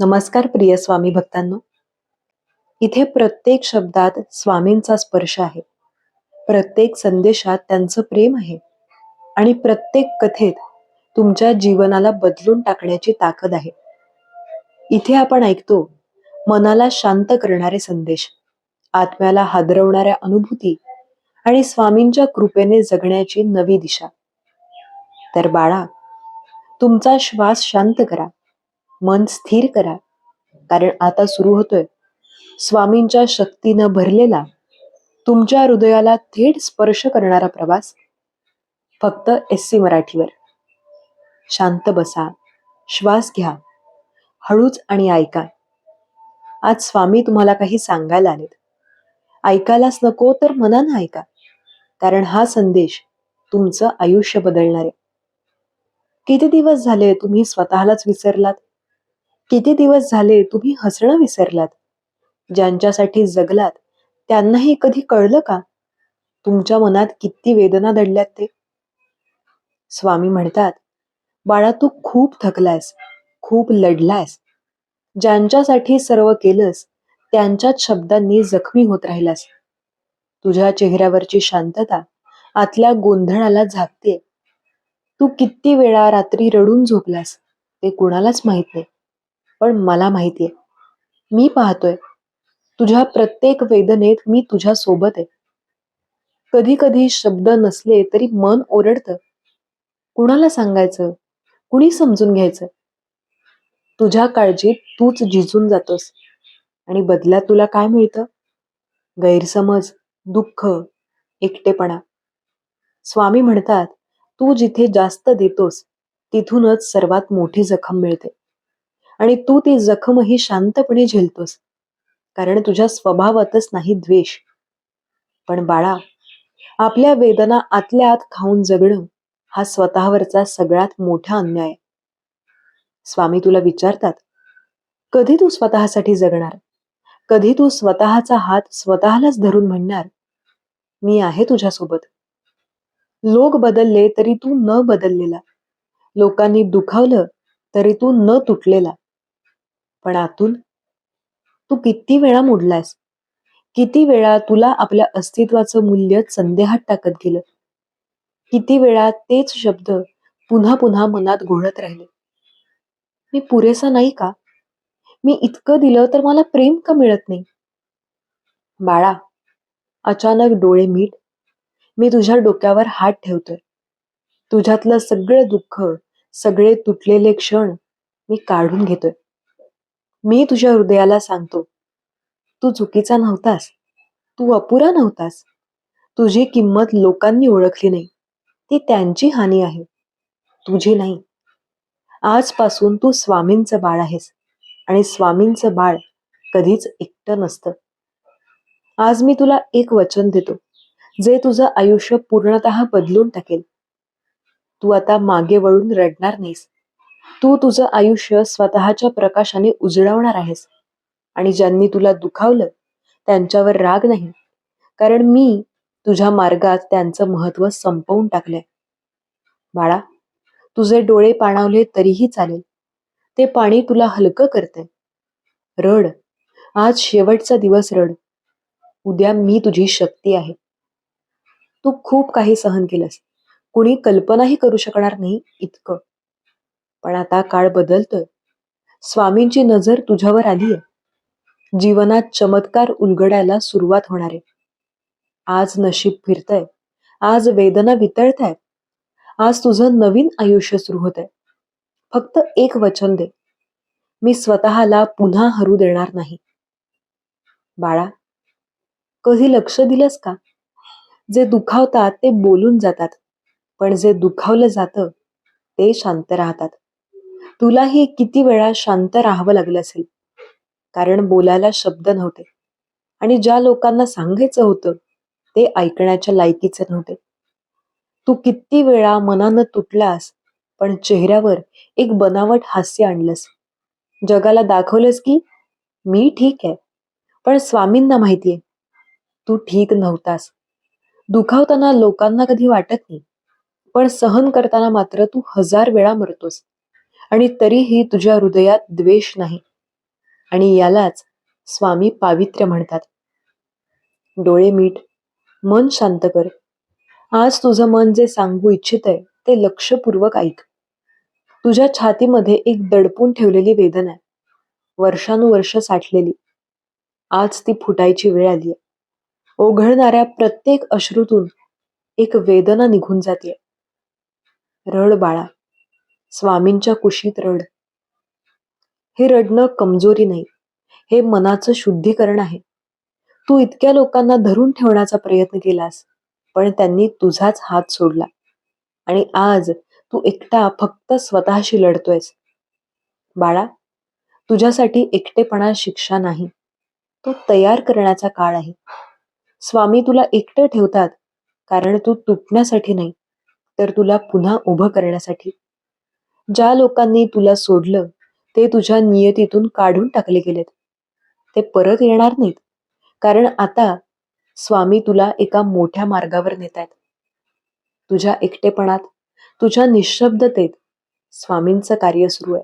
नमस्कार प्रिय स्वामी भक्तांनो. इथे प्रत्येक शब्दात स्वामींचा स्पर्श आहे. प्रत्येक संदेशात त्यांचं प्रेम आहे. आणि प्रत्येक कथेत तुमच्या जीवनाला बदलून टाकण्याची ताकद आहे. इथे आपण ऐकतो मनाला शांत करणारे संदेश आत्म्याला हादरवणाऱ्या अनुभूती आणि स्वामींच्या कृपेने जगण्याची नवी दिशा. तर बाळा तुमचा श्वास शांत करा. मन स्थिर करा. कारण आता सुरू होतोय. स्वामींच्या शक्तीनं भरलेला तुमच्या हृदयाला थेट स्पर्श करणारा प्रवास फक्त एस सी मराठीवर. शांत बसा श्वास घ्या हळूच आणि ऐका. आज स्वामी तुम्हाला काही सांगायला आलेत. ऐकायलाच नको तर मनानं ऐका. कारण हा संदेश तुमचं आयुष्य बदलणार. आहे किती दिवस झाले तुम्ही स्वतःलाच विसरलात? किती दिवस झाले तुम्ही हसणं विसरलात? ज्यांच्यासाठी जगलात त्यांनाही कधी कळलं का? तुमच्या मनात किती वेदना दडल्यात ते? स्वामी म्हणतात बाळा तू खूप थकलायस खूप लढलायस. ज्यांच्यासाठी सर्व केलंस त्यांच्याच शब्दांनी जखमी होत राहिलास. तुझ्या चेहऱ्यावरची शांतता आतल्या गोंधळाला झाकते. तू किती वेळा रात्री रडून झोपलास ते कुणालाच माहीत नाही. पण मला माहितीये. मी पाहतोय. तुझ्या प्रत्येक वेदनेत मी तुझ्या सोबत आहे. कधी कधी शब्द नसले तरी मन ओरडतं. कुणाला सांगायचं? कुणी समजून घ्यायचं? तुझ्या काळजीत तूच झिजून जातोस. आणि बदल्यात तुला काय मिळतं? गैरसमज दुःख एकटेपणा. स्वामी म्हणतात तू जिथे जास्त देतोस तिथूनच सर्वात मोठी जखम मिळते. आणि तू ती जखमही शांतपणे झेलतोस. कारण तुझ्या स्वभावातच नाही द्वेष. पण बाळा आपल्या वेदना आतल्या आत खाऊन जगणं हा स्वतःवरचा सगळ्यात मोठा अन्याय. स्वामी तुला विचारतात कधी तू स्वतःसाठी जगणार? कधी तू स्वतःचा हात स्वतःलाच धरून म्हणणार मी आहे तुझ्यासोबत? लोक बदलले तरी तू न बदललेला. लोकांनी दुखावलं तरी तू न तुटलेला. पण आतून तू किती वेळा मोडलायस? किती वेळा तुला आपल्या अस्तित्वाचं मूल्य संदेहात टाकत गेलं? किती वेळा तेच शब्द पुन्हा पुन्हा मनात घोळत राहिले? मी पुरेसा नाही का? मी इतकं दिलं तर मला प्रेम का मिळत नाही? बाळा अचानक डोळे मीट. मी तुझ्या डोक्यावर हात ठेवतोय. तुझ्यातलं सगळं दुःख सगळे तुटलेले क्षण मी काढून घेतोय. मी तुझ्या हृदयाला सांगतो. तू चुकीचा नव्हतास. तू अपुरा नव्हतास. तुझी किंमत लोकांनी ओळखली नाही. ती त्यांची हानी आहे. तुझी नाही. आजपासून तू स्वामींचं बाळ आहेस. आणि स्वामींचं बाळ कधीच एकटं नसतं. आज मी तुला एक वचन देतो. जे तुझं आयुष्य पूर्णतः बदलून टाकेल. तू आता मागे वळून रडणार नाहीस. तू तुझं आयुष्य स्वतःच्या प्रकाशाने उजळवणार आहेस. आणि ज्यांनी तुला दुखावलं त्यांच्यावर राग नाही. कारण मी तुझ्या मार्गात त्यांचं महत्त्व संपवून टाकलंय. बाळा तुझे डोळे पाणावले तरीही चालेल. ते पाणी तुला हलकं करते रड. आज शेवटचा दिवस रड. उद्या मी तुझी शक्ती आहे. तू खूप काही सहन केलंस. कुणी कल्पनाही करू शकणार नाही इतकं. पण आता काळ बदलतोय. स्वामींची नजर तुझ्यावर आली आहे जीवनात चमत्कार उलगडायला सुरुवात होणार आहे. आज नशीब फिरतंय. आज वेदना वितळतायत. आज तुझं नवीन आयुष्य सुरू होत आहे फक्त एक वचन दे. मी स्वतःला पुन्हा हरू देणार नाही. बाळा कधी लक्ष दिलंस का? जे दुखावतात ते बोलून जातात. पण जे दुखावलं जातं ते शांत राहतात. तुलाही किती वेळा शांत राहावं लागलं असेल? कारण बोलायला शब्द नव्हते. आणि ज्या लोकांना सांगायचं होतं ते ऐकण्याच्या लायकीचे नव्हते. तू किती वेळा मनानं तुटलास पण चेहऱ्यावर एक बनावट हास्य आणलंस. जगाला दाखवलंस की मी ठीक आहे पण स्वामींना माहितीये तू ठीक नव्हतास. दुखावताना लोकांना कधी वाटत नाही पण सहन करताना मात्र तू हजार वेळा मरतोस. आणि तरीही तुझ्या हृदयात द्वेष नाही. आणि यालाच स्वामी पावित्र्य म्हणतात. डोळे मीठ मन शांत कर. आज तुझं मन जे सांगू इच्छित आहे ते लक्षपूर्वक ऐक. तुझ्या छातीमध्ये एक दडपून ठेवलेली वेदना आहे. वर्षानुवर्ष साठलेली. आज ती फुटायची वेळ आली ओघळणाऱ्या प्रत्येक अश्रूतून एक वेदना निघून जाते रड बाळा. स्वामींच्या कुशीत रड. हे रडणं कमजोरी नाही हे मनाचं शुद्धीकरण आहे. तू इतक्या लोकांना धरून ठेवण्याचा प्रयत्न केलास पण त्यांनी तुझाच हात सोडला. आणि आज तू एकटा फक्त स्वतःशी लढतोयस. बाळा तुझ्यासाठी एकटेपणा शिक्षा नाही. तो तयार करण्याचा काळ आहे. स्वामी तुला एकटं ठेवतात कारण तू तुटण्यासाठी नाही तर तुला पुन्हा उभं करण्यासाठी. ज्या लोकांनी तुला सोडलं ते तुझ्या नियतीतून काढून टाकले गेलेत. ते परत येणार नाहीत. कारण आता स्वामी तुला एका मोठ्या मार्गावर नेत आहेत तुझ्या एकटेपणात तुझ्या निशब्दतेत स्वामींचं कार्य सुरू आहे.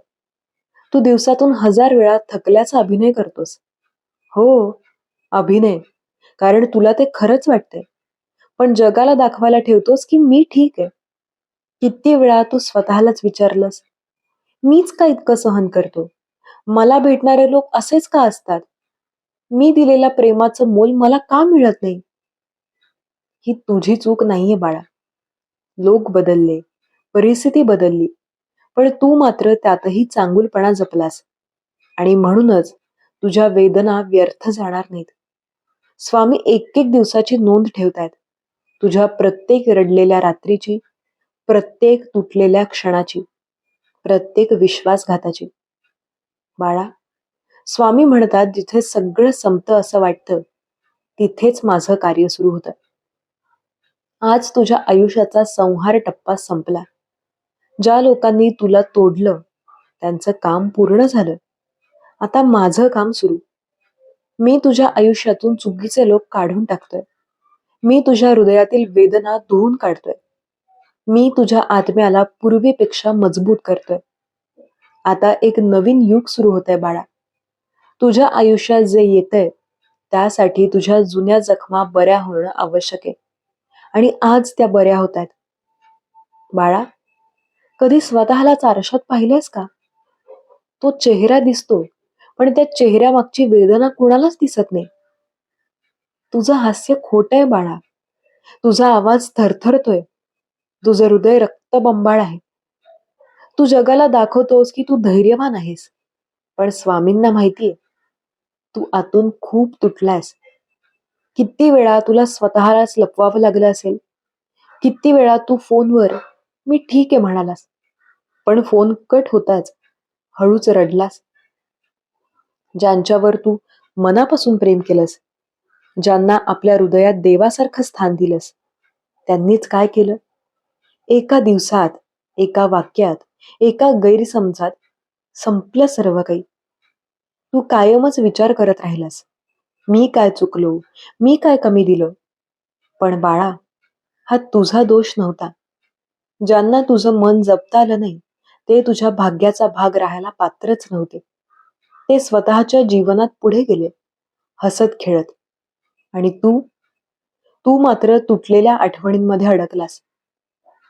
तू दिवसातून हजार वेळा थकल्याचा अभिनय करतोस. हो अभिनय. कारण तुला ते खरंच वाटतंय. पण जगाला दाखवायला ठेवतोस की मी ठीक आहे. किती वेळा तू स्वतःलाच विचारलंस? मीच का इतकं सहन करतो? मला भेटणारे लोक असेच का असतात? मी दिलेल्या प्रेमाचं मोल मला का मिळत नाही? ही तुझी चूक नाहीये बाळा. लोक बदलले परिस्थिती बदलली पण तू मात्र त्यातही चांगुलपणा जपलास. आणि म्हणूनच तुझ्या वेदना व्यर्थ जाणार नाहीत. स्वामी एक एक दिवसाची नोंद ठेवतायत. तुझ्या प्रत्येक रडलेल्या रात्रीची प्रत्येक तुटलेल्या क्षणाची प्रत्येक विश्वासघाताची. बाळा स्वामी म्हणतात जिथे सगळं संपतं असं वाटतं तिथेच माझं कार्य सुरू होतं. आज तुझ्या आयुष्याचा संहार टप्पा संपला. ज्या लोकांनी तुला तोडलं त्यांचं काम पूर्ण झालं. आता माझं काम सुरू. मी तुझ्या आयुष्यातून चुकीचे लोक काढून टाकतोय. मी तुझ्या हृदयातील वेदना धुवून काढतोय. मी तुझ्या आत्म्याला पूर्वीपेक्षा मजबूत करतोय. आता एक नवीन युग सुरू होत आहे बाळा. तुझ्या आयुष्यात जे येतंय त्यासाठी तुझ्या जुन्या जखमा बऱ्या होणं आवश्यक आहे. आणि आज त्या बऱ्या होत आहेत. बाळा कधी स्वतःलाच आरशात पाहिलेस का? तो चेहरा दिसतो पण त्या चेहऱ्यामागची वेदना कुणालाच दिसत नाही. तुझं हास्य खोट आहे बाळा. तुझा आवाज थरथरतोय. तुझं हृदय रक्तबंबाळ आहे. तू जगाला दाखवतोस की तू धैर्यवान आहेस. पण स्वामींना माहितीये तू आतून खूप तुटलायस. किती वेळा तुला स्वतःलाच लपवावं लागलं असेल? किती वेळा तू फोनवर मी ठीक आहे म्हणालास. पण फोन कट होताच. हळूच रडलास. ज्यांच्यावर तू मनापासून प्रेम केलंस ज्यांना आपल्या हृदयात देवासारखं स्थान दिलंस त्यांनीच काय केलं? एका दिवसात एका वाक्यात एका गैरसमजात संपलं सर्व काही. तू कायमच विचार करत राहिलास. मी काय चुकलो? मी काय कमी दिलं? पण बाळा हा तुझा दोष नव्हता. ज्यांना तुझं मन जपता आलं नाही ते तुझ्या भाग्याचा भाग राहायला पात्रच नव्हते. ते स्वतःच्या जीवनात पुढे गेले हसत खेळत. आणि तू? तू मात्र तुटलेल्या आठवणींमध्ये अडकलास.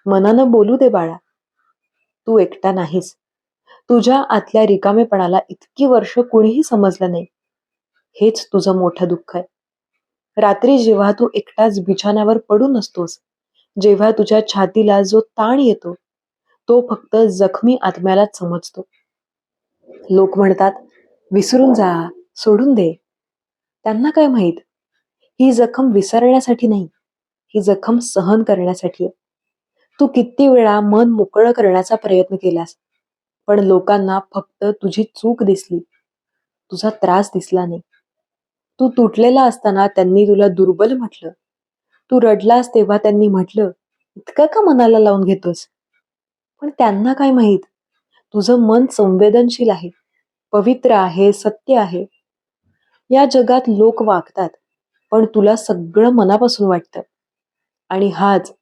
मनानं बोलू दे बाळा. तू एकटा नाहीस. तुझ्या आतल्या रिकामेपणाला इतकी वर्ष कुणीही समजलं नाही. हेच तुझं मोठं दुःख आहे. रात्री जेव्हा तू एकटाच बिछाण्यावर पडून असतोस जेव्हा तुझ्या छातीला जो ताण येतो तो फक्त जखमी आत्म्यालाच समजतो लोक म्हणतात विसरून जा सोडून दे. त्यांना काय माहीत? ही जखम विसरण्यासाठी नाही ही जखम सहन करण्यासाठी आहे. तू किती वेळा मन मोकळं करण्याचा प्रयत्न केलास पण लोकांना फक्त तुझी चूक दिसली. तुझा त्रास दिसला नाही. तू तुटलेला असताना त्यांनी तुला दुर्बल म्हटलं. तू रडलास तेव्हा त्यांनी म्हटलं इतकं का मनाला लावून घेतोस? पण त्यांना काय माहीत? तुझं मन संवेदनशील आहे. पवित्र आहे सत्य आहे. या जगात लोक वागतात पण तुला सगळं मनापासून वाटतं. आणि हाच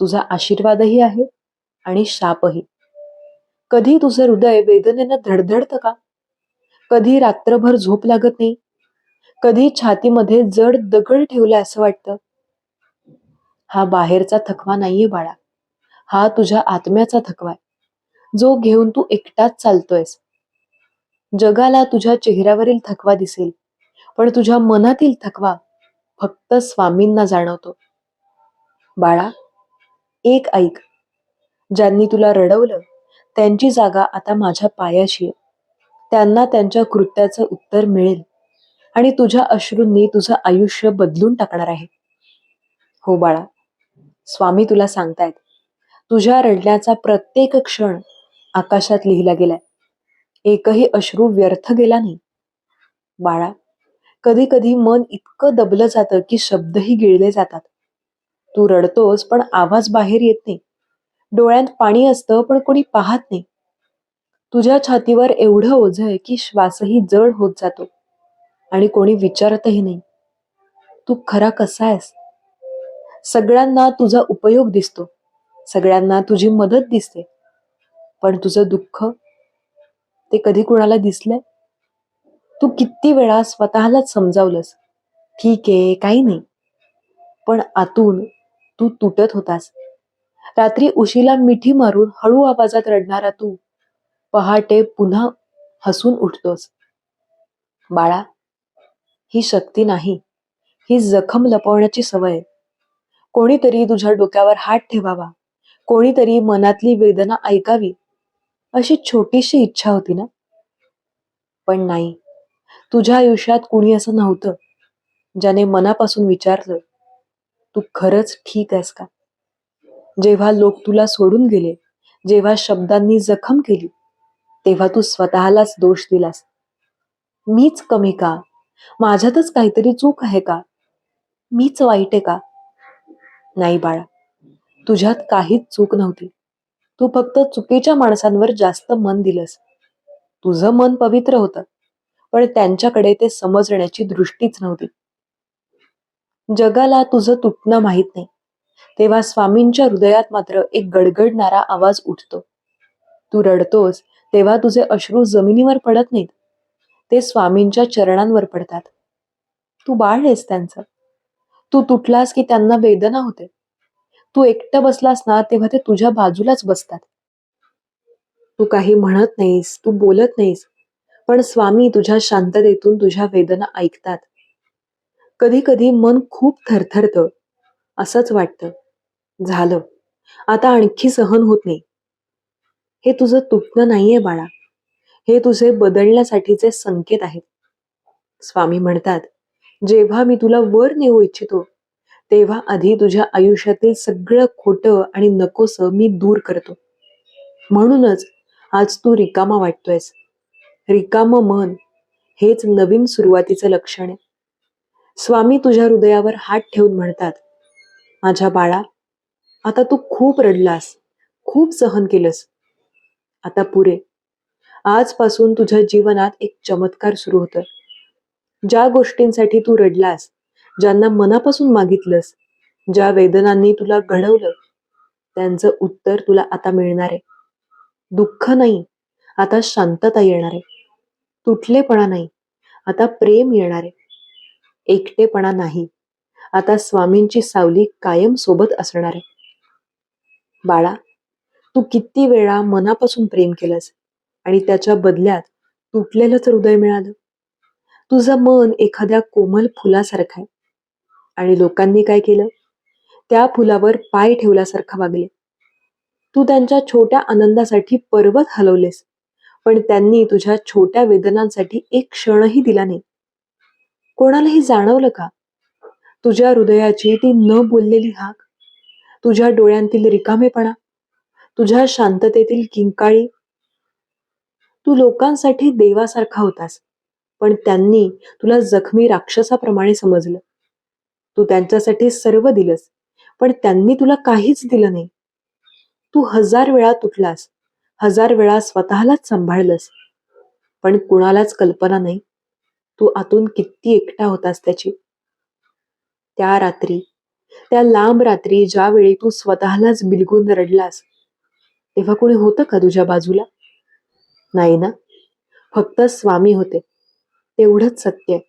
तुझा आशीर्वादही आहे आणि शापही. कधी तुझं हृदय वेदनेनं धडधडतं का? कधी रात्रभर झोप लागत नाही? कधी छातीमध्ये जड दगड ठेवला असं वाटतं? हा बाहेरचा थकवा नाहीये बाळा. हा तुझ्या आत्म्याचा थकवा आहे. जो घेऊन तू एकटाच चालतोयस. जगाला तुझ्या चेहऱ्यावरील थकवा दिसेल पण तुझ्या मनातील थकवा फक्त स्वामींना जाणवतो. बाळा एक ऐक. ज्यांनी तुला रडवलं त्यांची जागा आता माझ्या पायाशी आहे. त्यांना त्यांच्या कृत्याचं उत्तर मिळेल. आणि तुझ्या अश्रूंनी तुझं आयुष्य बदलून टाकणार आहे. हो बाळा स्वामी तुला सांगतायत. तुझ्या रडण्याचा प्रत्येक क्षण आकाशात लिहिला गेलाय. एकही अश्रू व्यर्थ गेला नाही. बाळा कधी कधी मन इतकं दबलं जातं की शब्दही गिळले जातात. तू रडतोस पण आवाज बाहेर येत नाही. डोळ्यात पाणी असतं पण कोणी पाहत नाही. तुझ्या छातीवर एवढं ओझ आहे की श्वासही जड होत जातो. आणि कोणी विचारतही नाही. तू खरा कसा आहेस? सगळ्यांना तुझा उपयोग दिसतो. सगळ्यांना तुझी मदत दिसते. पण तुझं दुःख? ते कधी कुणाला दिसलंय? तू किती वेळा स्वतःलाच समजावलंस? ठीक आहे काही नाही. पण आतून तू तुटत होतास. रात्री उशीला मिठी मारून हळू आवाजात रडणारा तू पहाटे पुन्हा हसून उठतोस. बाळा ही शक्ती नाही. ही जखम लपवण्याची सवय. आहे. कोणीतरी तुझ्या डोक्यावर हात ठेवावा. कोणीतरी मनातली वेदना ऐकावी. अशी छोटीशी इच्छा होती ना? पण नाही. तुझ्या आयुष्यात कुणी असं नव्हतं ज्याने मनापासून विचारलं तू खरंच ठीक आहेस का? जेव्हा लोक तुला सोडून गेले जेव्हा शब्दांनी जखम केली तेव्हा तू स्वतःलाच दोष दिलास. मीच कमी का? माझ्यातच काहीतरी चूक आहे का? मीच वाईट आहे का? नाही बाळा तुझ्यात काहीच चूक नव्हती. तू फक्त चुकीच्या माणसांवर जास्त मन दिलंस. तुझं मन पवित्र होतं पण त्यांच्याकडे ते समजण्याची दृष्टीच नव्हती. जगाला तुझं तुटणं माहीत नाही. तेव्हा स्वामींच्या हृदयात मात्र एक गडगडणारा आवाज उठतो. तू रडतोस तेव्हा तुझे अश्रू जमिनीवर पडत नाहीत. ते स्वामींच्या चरणांवर पडतात. तू बाळ आहेस त्यांचं. तू तुटलास की त्यांना वेदना होते. तू एकटं बसलास ना तेव्हा ते तुझ्या बाजूलाच बसतात. तू काही म्हणत नाहीस तू बोलत नाहीस पण स्वामी तुझ्या शांततेतून तुझ्या वेदना ऐकतात. कधी कधी मन खूप थरथरतं असंच वाटतं. झालं. आता आणखी सहन होत नाही. हे तुझं तुटणं नाहीये बाळा. हे तुझे बदलण्यासाठीचे संकेत आहेत. स्वामी म्हणतात जेव्हा मी तुला वर नेऊ इच्छितो तेव्हा आधी तुझ्या आयुष्यातील सगळं खोटं आणि नकोस मी दूर करतो. म्हणूनच आज तू रिकामा वाटतोयस. रिकाम मन हेच नवीन सुरुवातीचं लक्षण आहे. स्वामी तुझ्या हृदयावर हात ठेवून म्हणतात माझ्या बाळा आता तू खूप रडलास खूप सहन केलंस. आता पुरे. आजपासून तुझ्या जीवनात एक चमत्कार सुरू होतोय. ज्या गोष्टींसाठी तू रडलास ज्यांना मनापासून मागितलंस ज्या वेदनांनी तुला घडवलं त्यांचं उत्तर तुला आता मिळणार आहे. दुःख नाही आता शांतता येणार आहे. तुटलेपणा नाही आता प्रेम येणार आहे. एकटेपणा नाही. आता स्वामींची सावली कायम सोबत असणार आहे. बाळा तू किती वेळा मनापासून प्रेम केलंस आणि त्याच्या बदल्यात तुटलेलंच हृदय मिळालं. तुझं मन एखाद्या कोमल फुलासारखं आहे. आणि लोकांनी काय केलं? त्या फुलावर पाय ठेवल्यासारखं वागले. तू त्यांच्या छोट्या आनंदासाठी पर्वत हलवलेस पण त्यांनी तुझ्या छोट्या वेदनांसाठी एक क्षणही दिला नाही. कोणालाही जाणवलं का? तुझ्या हृदयाची ती न बोललेली हाक तुझ्या डोळ्यांतील रिकामेपणा तुझ्या शांततेतील किंकाळी. तू लोकांसाठी देवासारखा होतास पण त्यांनी तुला जखमी राक्षसाप्रमाणे समजलं. तू त्यांच्यासाठी सर्व दिलंस पण त्यांनी तुला काहीच दिलं नाही. तू हजार वेळा तुटलास हजार वेळा स्वतःलाच सांभाळलंस पण कुणालाच कल्पना नाही. तू आतून किती एकटा होतास त्याची. त्या रात्री त्या लांब रात्री ज्यावेळी तू स्वतःलाच बिलगून रडलास तेव्हा कोणी होतं का तुझ्या बाजूला? नाही ना. फक्त स्वामी होते. तेवढंच सत्य आहे.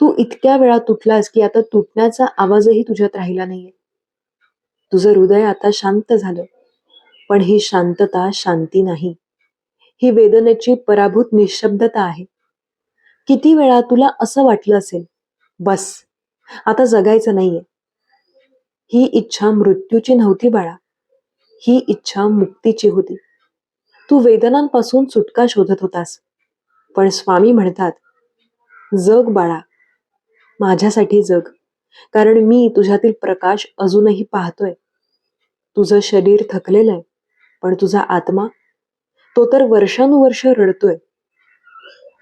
तू इतक्या वेळा तुटलास की आता तुटण्याचा आवाजही तुझ्यात राहिला नाहीये. तुझं हृदय आता शांत झालं पण ही शांतता शांती नाही. ही वेदनेची पराभूत निशब्दता आहे. किती वेळा तुला असं वाटलं असेल? बस. आता जगायचं नाहीये. ही इच्छा मृत्यूची नव्हती बाळा. ही इच्छा मुक्तीची होती. तू वेदनांपासून सुटका शोधत होतास. पण स्वामी म्हणतात जग बाळा. माझ्यासाठी जग. कारण मी तुझ्यातील प्रकाश अजूनही पाहतोय. तुझं शरीर थकलेलं आहे पण तुझा आत्मा तो तर वर्षानुवर्ष रडतोय.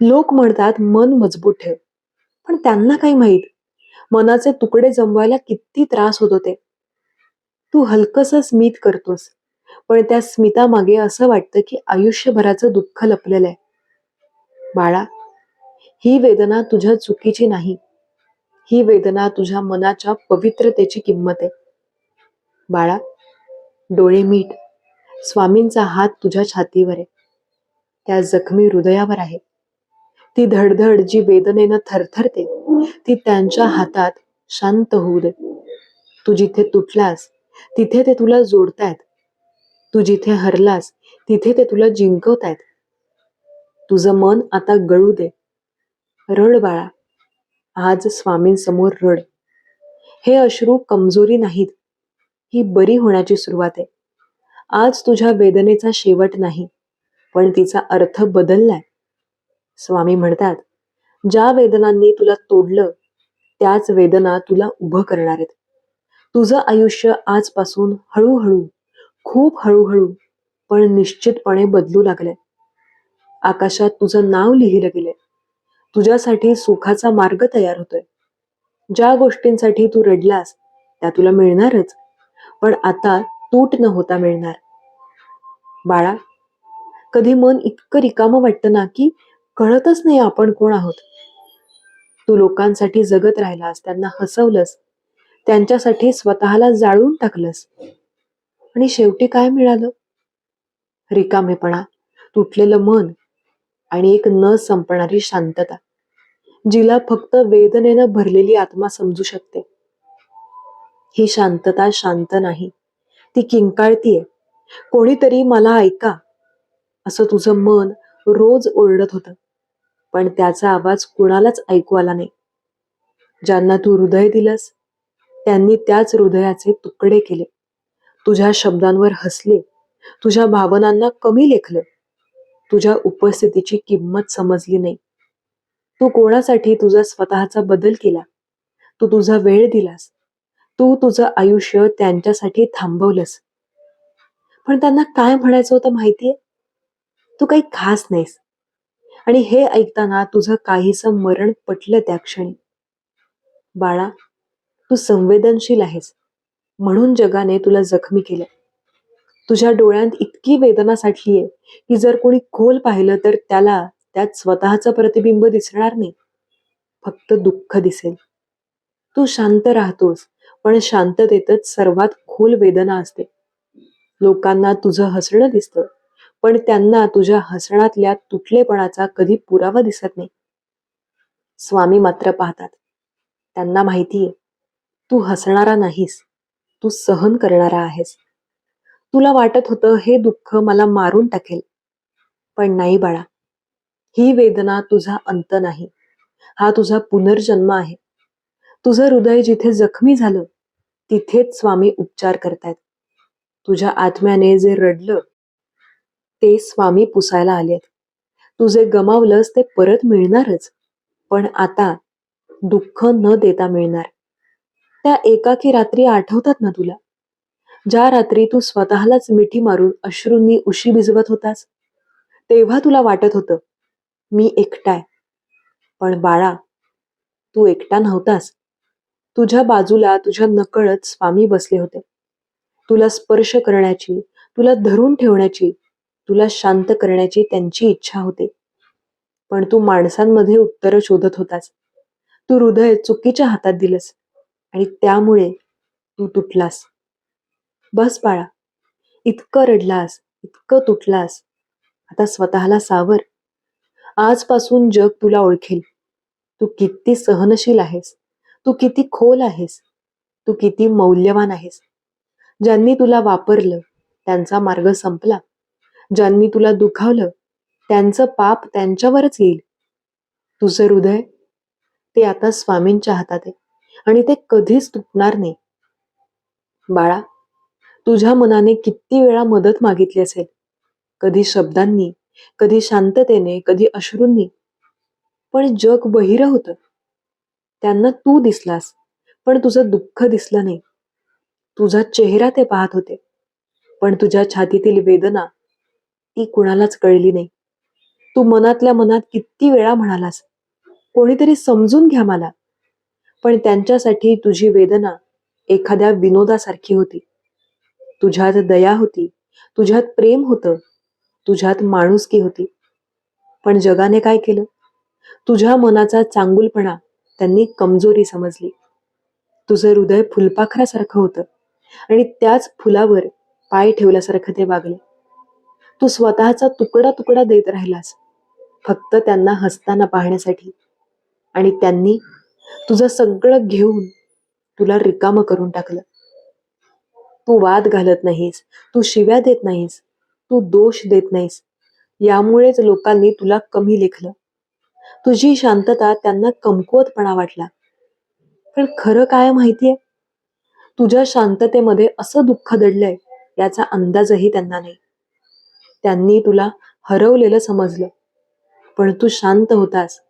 लोक म्हणतात मन मजबूत ठेव. पण त्यांना काही माहीत. मनाचे तुकडे जमवायला किती त्रास होत होते. तू हलकस स्मित करतोस पण त्या स्मितामागे असं वाटतं की आयुष्यभराचं दुःख लपलेलं आहे. बाळा ही वेदना तुझ्या चुकीची नाही. ही वेदना तुझ्या मनाच्या पवित्रतेची किंमत आहे. बाळा डोळे मीठ. स्वामींचा हात तुझ्या छातीवर आहे. त्या जखमी हृदयावर आहे. ती धडधड जी वेदनेनं थरथरते ती त्यांच्या हातात शांत होऊ दे. तू जिथे तुटलास तिथे ते तुला जोडतायत. तू जिथे हरलास तिथे ते तुला जिंकवतायत. तुझं मन आता गळू दे. रड बाळा आज स्वामींसमोर रड. हे अश्रू कमजोरी नाहीत. ही बरी होण्याची सुरुवात आहे. आज तुझ्या वेदनेचा शेवट नाही पण तिचा अर्थ बदललाय. स्वामी म्हणतात ज्या वेदनांनी तुला तोडलं त्याच वेदना तुला उभं करणार आहेत. तुझं आयुष्य आजपासून हळूहळू खूप हळूहळू पण निश्चितपणे बदलू लागलंय. आकाशात तुझं नाव लिहिलं गेलंय. तुझ्यासाठी सुखाचा मार्ग तयार होतोय. ज्या गोष्टींसाठी तू रडलास त्या तुला मिळणारच पण आता तूट न होता मिळणार. बाळा कधी मन इतकं रिकामं वाटतं ना की कळतच नाही आपण कोण आहोत. तू लोकांसाठी जगत राहिलास त्यांना हसवलंस त्यांच्यासाठी स्वतःला जाळून टाकलंस. आणि शेवटी काय मिळालं? रिकामेपणा तुटलेलं मन आणि एक न संपणारी शांतता जिला फक्त वेदनेनं भरलेली आत्मा समजू शकते. ही शांतता शांत नाही ती किंकाळतीये. कोणीतरी मला ऐका असं तुझं मन रोज ओरडत होतं. पण त्याचा आवाज कुणालाच ऐकू आला नाही. ज्यांना तू हृदय दिलंस त्यांनी त्याच हृदयाचे तुकडे केले. तुझ्या शब्दांवर हसले तुझ्या भावनांना कमी लेखलं तुझ्या उपस्थितीची किंमत समजली नाही. तू कोणासाठी तुझा स्वतःचा बदल केला? तू तुझा वेळ दिलास? तू तुझं आयुष्य त्यांच्यासाठी थांबवलंस? पण त्यांना काय म्हणायचं होतं माहितीये? तू काही खास नाहीस. आणि हे ऐकताना तुझं काहीस मरण पटलं त्या क्षणी. बाळा तू संवेदनशील आहेस. म्हणून जगाने तुला जखमी केलं. तुझ्या डोळ्यात इतकी वेदना साठलीये की जर कोणी खोल पाहिलं तर त्याला त्यात स्वतःचं प्रतिबिंब दिसणार नाही. फक्त दुःख दिसेल. तू शांत राहतोस पण शांततेतच सर्वात खोल वेदना असते. लोकांना तुझं हसणं दिसतं. पण त्यांना तुझ्या हसण्यातल्या तुटलेपणाचा कधी पुरावा दिसत नाही. स्वामी मात्र पाहतात. त्यांना माहितीये तू हसणारा नाहीस तू सहन करणारा आहेस. तुला वाटत होतं हे दुःख मला मारून टाकेल. पण नाही बाळा ही वेदना तुझा अंत नाही. हा तुझा पुनर्जन्म आहे. तुझं हृदय जिथे जखमी झालं तिथेच स्वामी उपचार करतायत. तुझ्या आत्म्याने जे रडलं ते स्वामी पुसायला आलेत. तू जे गमावलंस ते परत मिळणारच. पण आता दुःख न देता मिळणार. त्या एकाकी रात्री आठवतात ना तुला? ज्या रात्री तू स्वतःलाच मिठी मारून अश्रूंनी उशी भिजवत होतास तेव्हा तुला वाटत होतं मी एकटाय. पण बाळा तू एकटा नव्हतास. तुझ्या बाजूला तुझ्या नकळत स्वामी बसले होते. तुला स्पर्श करण्याची तुला धरून ठेवण्याची तुला शांत करण्याची त्यांची इच्छा होती. पण तू माणसांमध्ये उत्तरं शोधत होतास. तू हृदय चुकीच्या हातात दिलंस आणि त्यामुळे तू तुटलास. बस बाळा इतकं रडलास इतकं तुटलास आता स्वतःला सावर. आजपासून जग तुला ओळखेल. तू किती सहनशील आहेस. तू किती खोल आहेस. तू किती मौल्यवान आहेस. ज्यांनी तुला वापरलं त्यांचा मार्ग संपला. ज्यांनी तुला दुखावलं त्यांचं पाप त्यांच्यावरच येईल. तुझं हृदय ते आता स्वामींच्या हातात आहे आणि ते कधीच तुटणार नाही. बाळा तुझ्या मनाने किती वेळा मदत मागितली असेल. कधी शब्दांनी कधी शांततेने कधी अश्रूंनी. पण जग बहिर होतं. त्यांना तू दिसलास पण तुझं दुःख दिसलं नाही. तुझा चेहरा ते पाहत होते. पण तुझ्या छातीतील वेदना ती कुणालाच कळली नाही. तू मनातल्या मनात किती वेळा म्हणालास कोणीतरी समजून घ्या मला. पण त्यांच्यासाठी तुझी वेदना एखाद्या विनोदासारखी होती. तुझ्यात दया होती तुझ्यात प्रेम होतं तुझ्यात माणुसकी होती. पण जगाने काय केलं? तुझ्या मनाचा चांगुलपणा त्यांनी कमजोरी समजली. तुझं हृदय फुलपाखरासारखं होतं आणि त्याच फुलावर पाय ठेवल्यासारखं ते वागले. तू स्वतःचा तुकडा तुकडा देत राहिलास. फक्त त्यांना हसताना पाहण्यासाठी. आणि त्यांनी तुझं सगळं घेऊन तुला रिकामं करून टाकलं. तू वाद घालत नाहीस तू शिव्या देत नाहीस तू दोष देत नाहीस. यामुळेच लोकांनी तुला कमी लेखलं. तुझी शांतता त्यांना कमकुवतपणा वाटला. पण खरं काय माहितीये? तुझ्या शांततेमध्ये असं दुःख दडलंय याचा अंदाजही त्यांना नाही. त्यांनी तुला हरवलेलं समजलं. पण तू शांत होतास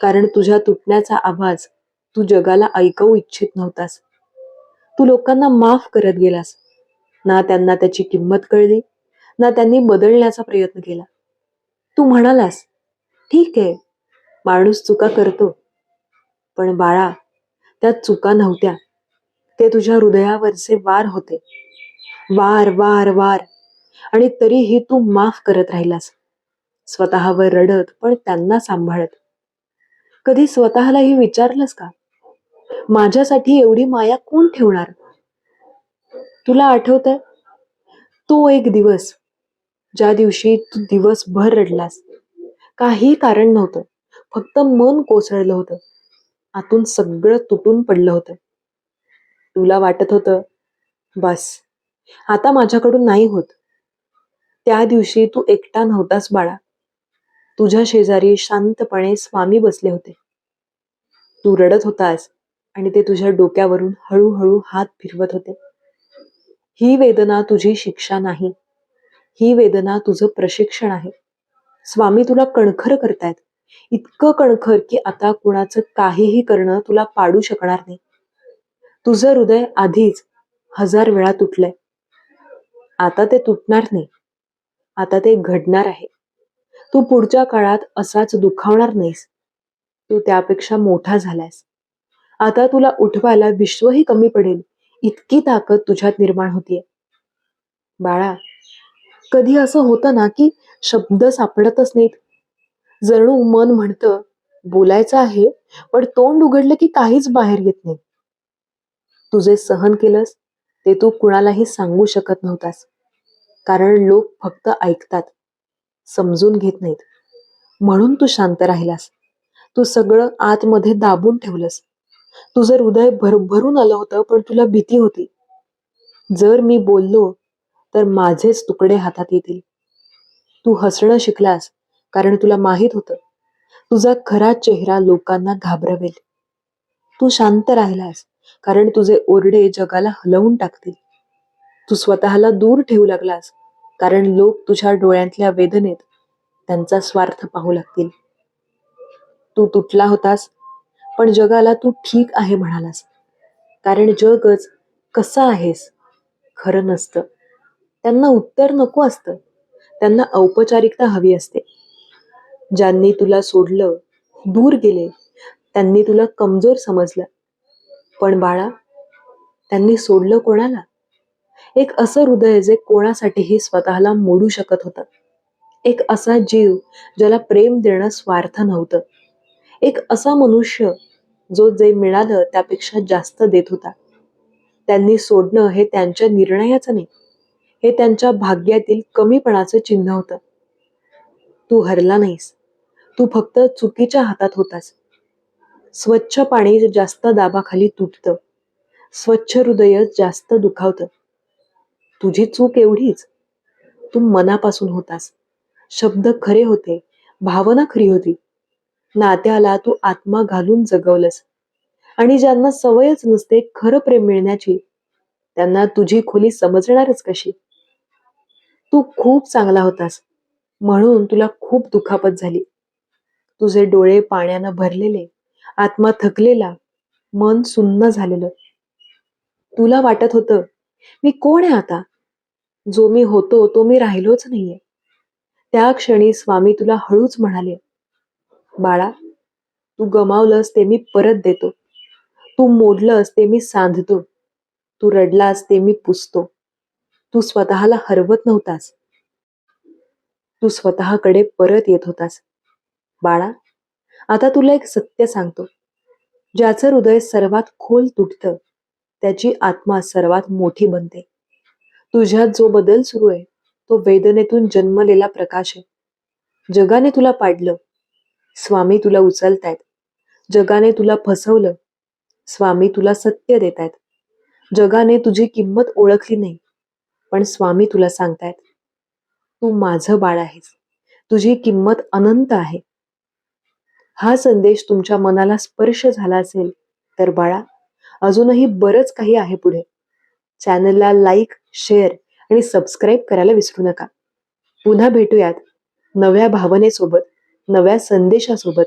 कारण तुझ्या तुटण्याचा आवाज तू जगाला ऐकवू इच्छित नव्हतास. तू लोकांना माफ करत गेलास. ना त्यांना त्याची किंमत कळली ना त्यांनी बदलण्याचा प्रयत्न केला. तू म्हणालास ठीक आहे माणूस चुका करतो. पण बाळा त्या चुका नव्हत्या. ते तुझ्या हृदयावरचे वार होते. वार वार वार. आणि तरीही तू माफ करत राहिलास. स्वतःवर रडत पण त्यांना सांभाळत. कधी स्वतःलाही विचारलंस का? माझ्यासाठी एवढी माया कोण ठेवणार? तुला आठवतंय? तो एक दिवस ज्या दिवशी तू दिवसभर रडलास काही कारण नव्हतं. फक्त मन कोसळलं होतं. आतून सगळं तुटून पडलं होतं. तुला वाटत होतं बस आता माझ्याकडून नाही होत. त्या दिवशी तू एकटा नव्हतास बाळा. तुझ्या शेजारी शांतपणे स्वामी बसले होते. तू रडत होतास आणि ते तुझ्या डोक्यावरून हळूहळू हात फिरवत होते. ही वेदना तुझी शिक्षा नाही. ही वेदना तुझं प्रशिक्षण आहे. स्वामी तुला कणखर करतायत. इतकं कणखर की आता कुणाचं काहीही करणं तुला पाडू शकणार नाही. तुझं हृदय आधीच हजार वेळा तुटलंय. आता ते तुटणार नाही. आता ते घडणार आहे. तू पुढच्या काळात असाच दुखावणार नाहीस. तू त्यापेक्षा मोठा झालायस. आता तुला उठवायला विश्वही कमी पडेल. इतकी ताकद तुझ्यात निर्माण होतीये. बाळा कधी असं होतं ना की शब्द सापडतच नाहीत. जणू मन म्हणतं बोलायचं आहे पण तोंड उघडलं की काहीच बाहेर येत नाही. तुझे सहन केलंस ते तू कुणालाही सांगू शकत नव्हतास. कारण लोक फक्त ऐकतात समजून घेत नाहीत. म्हणून तू शांत राहिलास. तू सगळं आतमध्ये दाबून ठेवलंस. तुझं हृदय भरभरून आलं होतं पण तुला भीती होती. जर मी बोललो तर माझेच तुकडे हातात येतील. तू हसणं शिकलास कारण तुला माहीत होतं. तुझा खरा चेहरा लोकांना घाबरवेल. तू शांत राहिलास कारण तुझे ओरडे जगाला हलवून टाकतील. तू स्वतःला दूर ठेवू लागलास कारण लोक तुझ्या डोळ्यांतल्या वेदनेत त्यांचा स्वार्थ पाहू लागतील. तू तुटला होतास पण जगाला तू ठीक आहे म्हणालास. कारण जगच कसं आहेस खरं नसतं. त्यांना उत्तर नको असतं. त्यांना औपचारिकता हवी असते. ज्यांनी तुला सोडलं दूर गेले त्यांनी तुला कमजोर समजलं. पण बाळा त्यांनी सोडलं कोणाला? एक असं हृदय जे कोणासाठीही स्वतःला मोडू शकत होतं. एक असा जीव ज्याला प्रेम देणं स्वार्थ नव्हतं. एक असा मनुष्य जो जे मिळालं त्यापेक्षा जास्त देत होता. त्यांनी सोडणं हे त्यांच्या निर्णयाचं नाही. हे त्यांच्या भाग्यातील कमीपणाचं चिन्ह होतं. तू हरला नाहीस. तू फक्त चुकीच्या हातात होतास. स्वच्छ पाणी जास्त दाबाखाली तुटतं. स्वच्छ हृदय जास्त दुखावतं. तुझी चूक एवढीच. तू मनापासून होतास. शब्द खरे होते भावना खरी होती. नात्याला तू आत्मा घालून जगवलंस. आणि ज्यांना सवयच नसते खरं प्रेम मिळण्याची त्यांना तुझी खोली समजणारच कशी? तू खूप चांगला होतास. म्हणून तुला खूप दुखापत झाली. तुझे डोळे पाण्यानं भरलेले आत्मा थकलेला मन सुन्न झालेलं. तुला वाटत होतं मी कोण आहे आता? जो मी होतो तो मी राहिलोच नाहीये. त्या क्षणी स्वामी तुला हळूच म्हणाले बाळा तू गमावलंस ते मी परत देतो. तू मोडलंस ते मी सांधतो. तू रडलास ते मी पुसतो. तू स्वतःला हरवत नव्हतास. तू स्वतःकडे परत येत होतास. बाळा आता तुला एक सत्य सांगतो. ज्याचं हृदय सर्वात खोल तुटतं त्याची आत्मा सर्वात मोठी बनते. तुझ्यात जो बदल सुरू आहे तो वेदनेतून जन्मलेला प्रकाश आहे. जगाने तुला पाडलं स्वामी तुला उचलतायत. जगाने तुला फसवलं स्वामी तुला सत्य देतायत. जगाने तुझी किंमत ओळखली नाही पण स्वामी तुला सांगतायत तू माझं बाळ आहेस. तुझी किंमत अनंत आहे. हा संदेश तुमच्या मनाला स्पर्श झाला असेल तर बाळा अजूनही बरंच काही आहे पुढे. चॅनलला लाईक शेअर आणि सबस्क्राईब करायला विसरू नका. पुन्हा भेटूयात नव्या भावनेसोबत नव्या संदेशासोबत.